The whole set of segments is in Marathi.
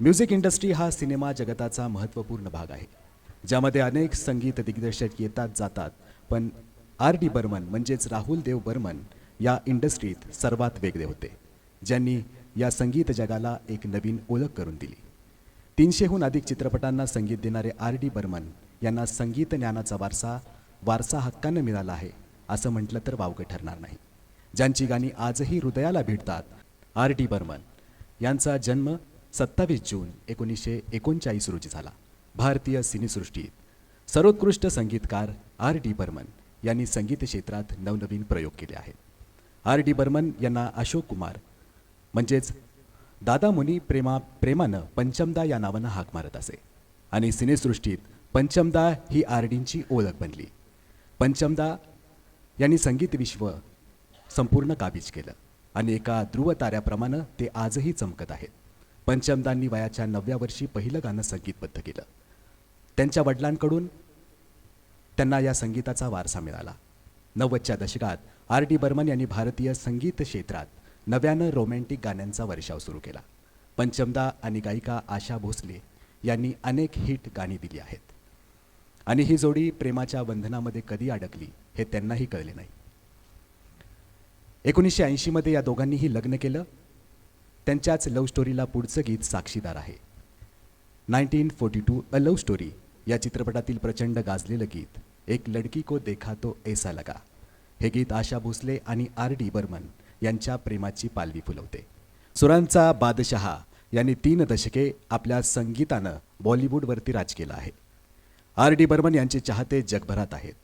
म्युझिक इंडस्ट्री हा सिनेमा जगताचा महत्त्वपूर्ण भाग आहे ज्यामध्ये अनेक संगीत दिग्दर्शक येतात जातात पण आर डी बर्मन म्हणजेच राहुल देव बर्मन या इंडस्ट्रीत सर्वात वेगळे होते ज्यांनी या संगीत जगाला एक नवीन ओळख करून दिली. तीनशेहून अधिक चित्रपटांना संगीत देणारे आर डी बर्मन यांना संगीत ज्ञानाचा वारसा वारसा हक्कानं मिळाला आहे असं म्हटलं तर वावगं ठरणार नाही. ज्यांची गाणी आजही हृदयाला भिडतात आर डी बर्मन यांचा जन्म सत्तावीस जून एकोणीसशे एकोणचाळीस रोजी झाला. भारतीय सिनेसृष्टीत सर्वोत्कृष्ट संगीतकार आर डी बर्मन यांनी संगीत क्षेत्रात नवनवीन प्रयोग केले आहेत. आर डी बर्मन यांना अशोक कुमार म्हणजेच दादा मुनी प्रेमा प्रेमानं पंचमदा या नावानं हाक मारत असे. आणि सिनेसृष्टीत पंचमदा ही आर डींची ओळख बनली. पंचमदा यांनी संगीत विश्व संपूर्ण काबीज केलं आणि एका ध्रुव ताऱ्याप्रमाणे ते आजही चमकत आहेत. पंचमदांनी वयाच्या नवव्या वर्षी पहिलं गाणं संगीतबद्ध केलं. त्यांच्या वडिलांकडून त्यांना या संगीताचा वारसा मिळाला. नव्वदच्या दशकात आर डी बर्मन यांनी भारतीय संगीत क्षेत्रात नव्यानं रोमॅन्टिक गाण्यांचा वर्षाव सुरू केला. पंचमदा आणि गायिका आशा भोसले यांनी अनेक हिट गाणी दिली आहेत. आणि ही जोडी प्रेमाच्या बंधनामध्ये कधी अडकली हे त्यांनाही कळले नाही. एकोणीसशे ऐंशीमध्ये या दोघांनीही लग्न केलं. त्यांच्याच लव्ह स्टोरीला पुढचं गीत साक्षीदार आहे. Nineteen forty two a love story या चित्रपटातील प्रचंड गाजलेलं गीत एक लडकी को देखा तो ऐसा लगा. हे गीत आशा भोसले आणि आर डी बर्मन यांच्या प्रेमाची पालवी फुलवते. सुरांचा बादशहा यांनी तीन दशके आपल्या संगीतानं बॉलिवूडवरती राज केलं आहे. आर डी बर्मन यांचे चाहते जगभरात आहेत.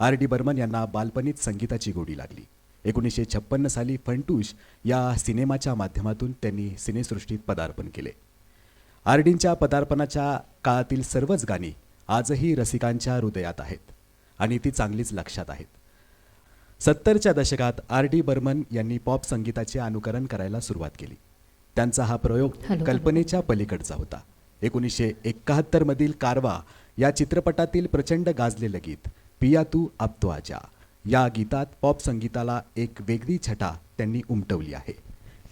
आर डी बर्मन यांना बालपणीत संगीताची गोडी लागली. एकोणीसशे छप्पन्न साली फंटूश या सिनेमाच्या माध्यमातून त्यांनी सिनेसृष्टीत पदार्पण केले. आरडींच्या पदार्पणाच्या काळातील सर्वच गाणी आजही रसिकांच्या हृदयात आहेत आणि ती चांगलीच लक्षात आहेत. सत्तरच्या दशकात आर डी बर्मन यांनी पॉप संगीताचे अनुकरण करायला सुरुवात केली. त्यांचा हा प्रयोग. कल्पनेच्या पलीकडचा होता. एकोणीसशे एकाहत्तरमधील कारवा या चित्रपटातील प्रचंड गाजलेलं गीत पिया तू अब तो आजा या गीतात पॉप संगीताला एक वेगळी छटा त्यांनी उमटवली आहे.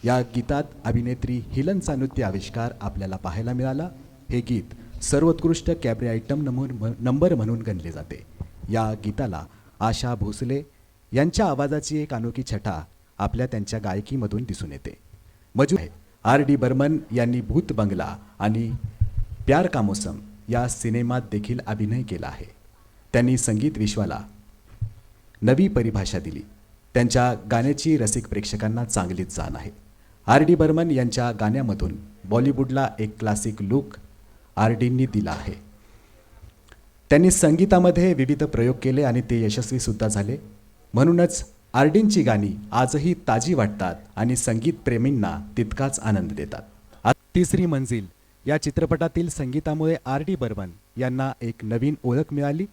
या गीतात अभिनेत्री हिलनचा नृत्य आविष्कार आपल्याला पाहायला मिळाला. हे गीत सर्वोत्कृष्ट कॅबरे आयटम नमून नंबर म्हणून गणले जाते. या गीताला आशा भोसले यांच्या आवाजाची एक अनोखी छटा आपल्या त्यांच्या गायकीमधून दिसून येते. मजू आहे. आर डी बर्मन यांनी भूत बंगला आणि प्यार का मोसम या सिनेमात देखील अभिनय केला आहे. त्यांनी संगीत विश्वाला नवी परिभाषा दिली. त्यांच्या गाण्याची रसिक प्रेक्षकांना चांगलीच जाण आहे. आर डी बर्मन यांच्या गाण्यामधून बॉलिवूडला एक क्लासिक लुक आर डींनी दिला आहे. त्यांनी संगीतामध्ये विविध प्रयोग केले आणि ते यशस्वी सुद्धा झाले. म्हणूनच आर डींची गाणी आजही ताजी वाटतात आणि संगीतप्रेमींना तितकाच आनंद देतात. तिसरी मंजिल. या चित्रपटातील संगीतामुळे आर डी बर्मन यांना एक नवीन ओळख मिळाली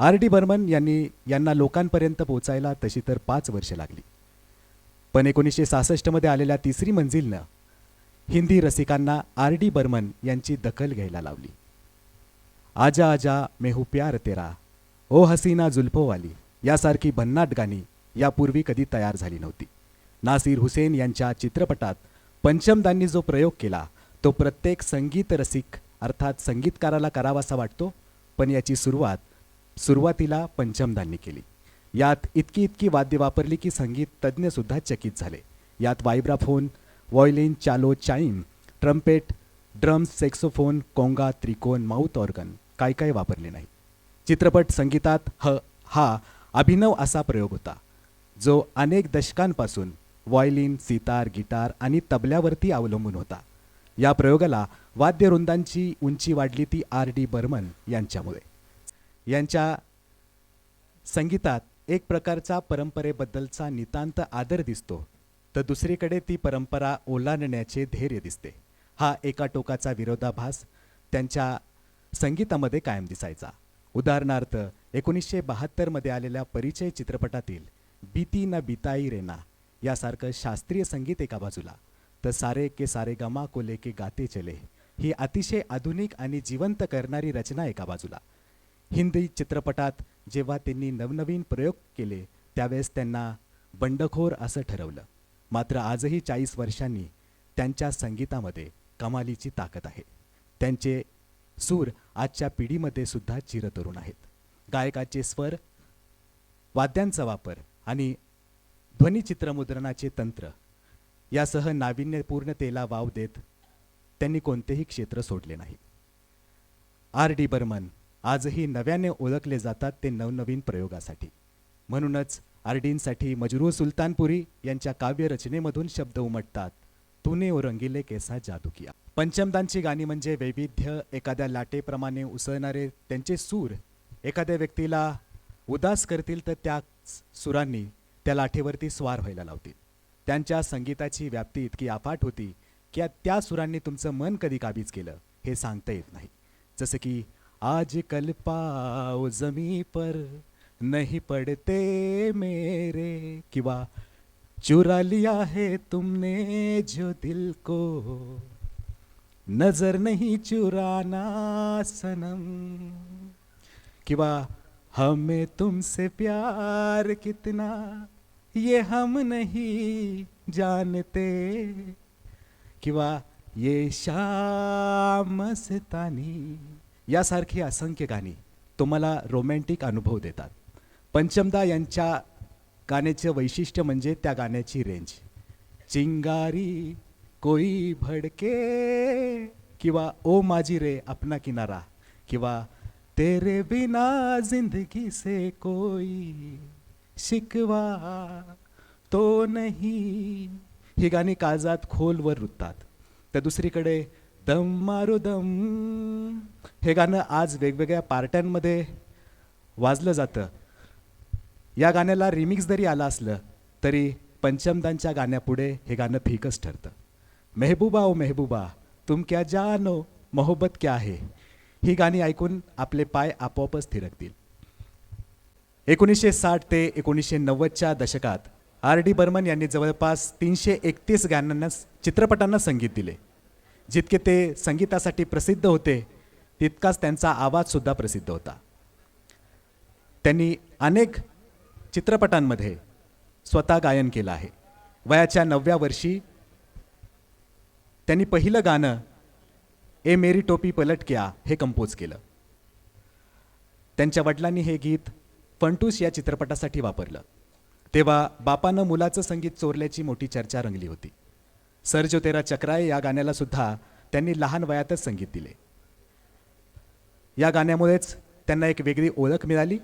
आर डी बर्मन यांनी यांना लोकांपर्यंत पोहोचायला तशी तर पाच वर्षे लागली. पण एकोणीसशे सहासष्टमध्ये आलेल्या तिसरी मंजिलनं हिंदी रसिकांना आर डी बर्मन यांची दखल घ्यायला लावली. आजा आजा मेहू प्यार तेरा ओ हसीना जुल्फोवाली यासारखी भन्नाट गाणी यापूर्वी कधी तयार झाली नव्हती. नासिर हुसेन यांच्या चित्रपटात पंचमदांनी जो प्रयोग केला तो प्रत्येक संगीत रसिक अर्थात संगीतकाराला करावासा वाटतो पण याची सुरुवात सुरुवातीला पंचमदांनी केली. यात इतकी इतकी वाद्य वापरली की संगीत तज्ज्ञसुद्धा चकित झाले. यात वायब्राफोन वॉयलिन चालो chime trumpet drums saxophone conga त्रिकोण माउथ ऑर्गन काय काय वापरले नाही. चित्रपट संगीतात ह हा अभिनव असा प्रयोग होता जो अनेक दशकांपासून वॉयलिन सितार गिटार आणि तबल्यावरती अवलंबून होता. या प्रयोगाला वाद्यवृंदांची उंची वाढली ती आर डी बर्मन यांच्यामुळे. यांच्या संगीतात एक प्रकारचा परंपरेबद्दलचा नितांत आदर दिसतो तर दुसरीकडे ती परंपरा ओलांडण्याचे धैर्य दिसते. हा एका टोकाचा विरोधाभास त्यांच्या संगीतामध्ये कायम दिसायचा. उदाहरणार्थ एकोणीसशे बहात्तरमध्ये आलेल्या परिचय चित्रपटातील बीती न बिताई रेना यासारखं शास्त्रीय संगीत एका बाजूला तर सारे के सारे गमा कोले के गाते चले ही अतिशय आधुनिक आणि जिवंत करणारी रचना एका बाजूला हिंदी चित्रपटात जेव्हा त्यांनी नवनवीन प्रयोग केले त्यावेळेस त्यांना बंडखोर असं ठरवलं. मात्र आजही चाळीस वर्षांनी त्यांच्या संगीतामध्ये कमालीची ताकद आहे. त्यांचे सूर आजच्या पिढीमध्ये सुद्धा चिरतरुण आहेत. गायकाचे स्वर वाद्यांचा वापर आणि ध्वनिचित्रमुद्रणाचे तंत्र यासह नाविन्यपूर्णतेला वाव देत त्यांनी कोणतेही क्षेत्र सोडले नाही. आर डी बर्मन आजही नव्याने ओळखले जातात ते नवनवीन प्रयोगासाठी. म्हणूनच आरडीनसाठी मजरू सुलतानपुरी यांच्या काव्यरचनेमधून शब्द उमटतात. तुने ओ केसा जादू किया? पंचमदांची गाणी म्हणजे वैविध्य एखाद्या लाटेप्रमाणे उसळणारे त्यांचे सूर. एखाद्या व्यक्तीला उदास करतील तर त्या सुरांनी त्या लाटेवरती स्वार व्हायला लावतील. त्यांच्या संगीताची व्याप्ती इतकी अफाट होती की त्या सुरांनी तुमचं मन कधी काबीज केलं हे सांगता येत नाही. जसं की आज कल पाओ जमी पर नहीं पडते मेरे किंवा। चुरा लिया है तुमने जो दिल को। नज़र नहीं चुराना सनम। किंवा, हमें तुमसे प्यार कितना, ये हम नहीं जानते। किंवा, ये शाम मस्तानी। यासारखी असंख्य गाणी तुम्हाला रोमॅन्टिक अनुभव देतात. पंचमदा यांच्या गाण्याचे वैशिष्ट्य म्हणजे त्या गाण्याची रेंज चिंगारी कोई भडके किंवा ओ माझी रे अपना किनारा किंवा तेरे बिना जिंदगी से कोई शिकवा तो नाही. ही गाणी काळजात खोलवर रुततात. तर दुसरीकडे दम मारो दम. हे गाणं आज वेगवेगळ्या पार्ट्यांमध्ये वाजलं जातं. या गाण्याला रिमिक्स जरी आलं असलं तरी पंचमदांच्या गाण्यापुढे हे गाणं फिकच ठरतं. मेहबूबा ओ मेहबूबा तुम क्या जानो मोहब्बत क्या आहे ही गाणी ऐकून आपले पाय आपोआपच थिरकतील. एकोणीसशे साठ ते एकोणीसशे नव्वदच्या दशकात आर डी बर्मन यांनी जवळपास तीनशे एकतीस गाण्यांना चित्रपटांना संगीत दिले. जितके ते संगीतासाठी प्रसिद्ध होते तितकाच त्यांचा आवाजसुद्धा प्रसिद्ध होता. त्यांनी अनेक चित्रपटांमध्ये स्वतः गायन केलं आहे. वयाच्या नवव्या वर्षी त्यांनी पहिलं गाणं ए मेरी टोपी पलट क्या हे कंपोज केलं. त्यांच्या वडिलांनी हे गीत फंटूस या चित्रपटासाठी वापरलं. तेव्हा बापानं मुलाचं संगीत चोरल्याची मोठी चर्चा रंगली होती. सर जो तेरा चक्राय या गाण्याला सुद्धा त्यांनी लहान वयातच संगीत दिले. या गाण्यामुळेच त्यांना एक वेगळी ओळख मिळाली.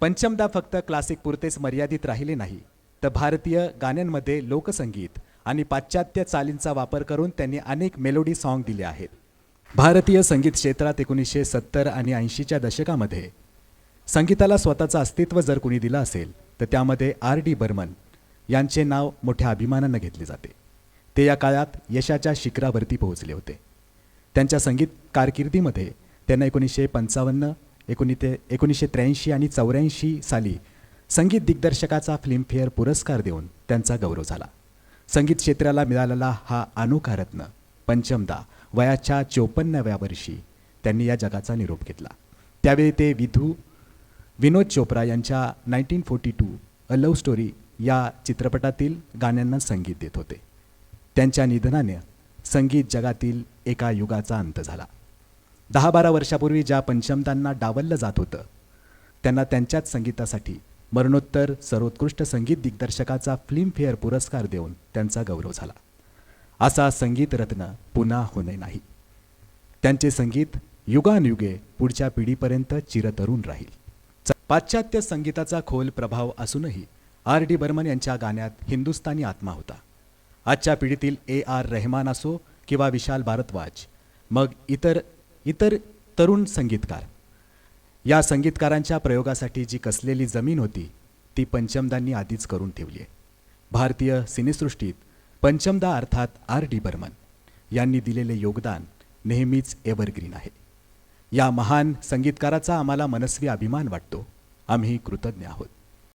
पंचमदा फक्त क्लासिक पुरतेच मर्यादित राहिले नाही तर भारतीय गाण्यांमध्ये लोकसंगीत आणि पाश्चात्य चालींचा वापर करून त्यांनी अनेक मेलोडी सॉन्ग दिले आहेत. भारतीय संगीत क्षेत्रात एकोणीसशे सत्तर आणि ऐंशीच्या दशकामध्ये संगीताला स्वतःचं अस्तित्व जर कुणी दिलं असेल तर त्यामध्ये आर डी बर्मन यांचे नाव मोठ्या अभिमानानं घेतले जाते. ते या काळात यशाच्या शिखरावरती पोहोचले होते. त्यांच्या संगीत कारकिर्दीमध्ये त्यांना एकोणीसशे पंचावन्न एकोणीते एकोणीसशे त्र्याऐंशी आणि चौऱ्याऐंशी साली संगीत दिग्दर्शकाचा फिल्मफेअर पुरस्कार देऊन त्यांचा गौरव झाला. संगीत क्षेत्राला मिळालेला हा अनोखा रत्न पंचमदा वयाच्या चोपन्नाव्या वर्षी त्यांनी या जगाचा निरोप घेतला. त्यावेळी ते विधू विनोद चोप्रा यांच्या nineteen forty two a love story या चित्रपटातील गाण्यांना संगीत देत होते. त्यांच्या निधनाने संगीत जगातील एका युगाचा अंत झाला. दहा बारा वर्षापूर्वी ज्या पंचमदांना डावललं जात होतं त्यांना त्यांच्याच संगीतासाठी मरणोत्तर सर्वोत्कृष्ट संगीत दिग्दर्शकाचा फिल्मफेअर पुरस्कार देऊन त्यांचा गौरव झाला. असा संगीतरत्न पुन्हा होणे नाही. त्यांचे संगीत युगानयुगे पुढच्या पिढीपर्यंत चिरतरुण राहील. पाश्चात्य संगीताचा खोल प्रभाव असूनही आर डी बर्मन यांच्या गाण्यात हिंदुस्थानी आत्मा होता. आजच्या पिढीतील ए आर रहमान असो किंवा विशाल भारद्वाज मग इतर इतर तरुण संगीतकार. या संगीतकारांच्या प्रयोगासाठी जी कसलेली जमीन होती ती पंचमदांनी आधीच करून ठेवली आहे. भारतीय सिनेसृष्टीत पंचमदा अर्थात आर डी बर्मन यांनी दिलेले योगदान नेहमीच एव्हरग्रीन आहे. या महान संगीतकाराचा आम्हाला मनस्वी अभिमान वाटतो. आम्ही कृतज्ञ आहोत.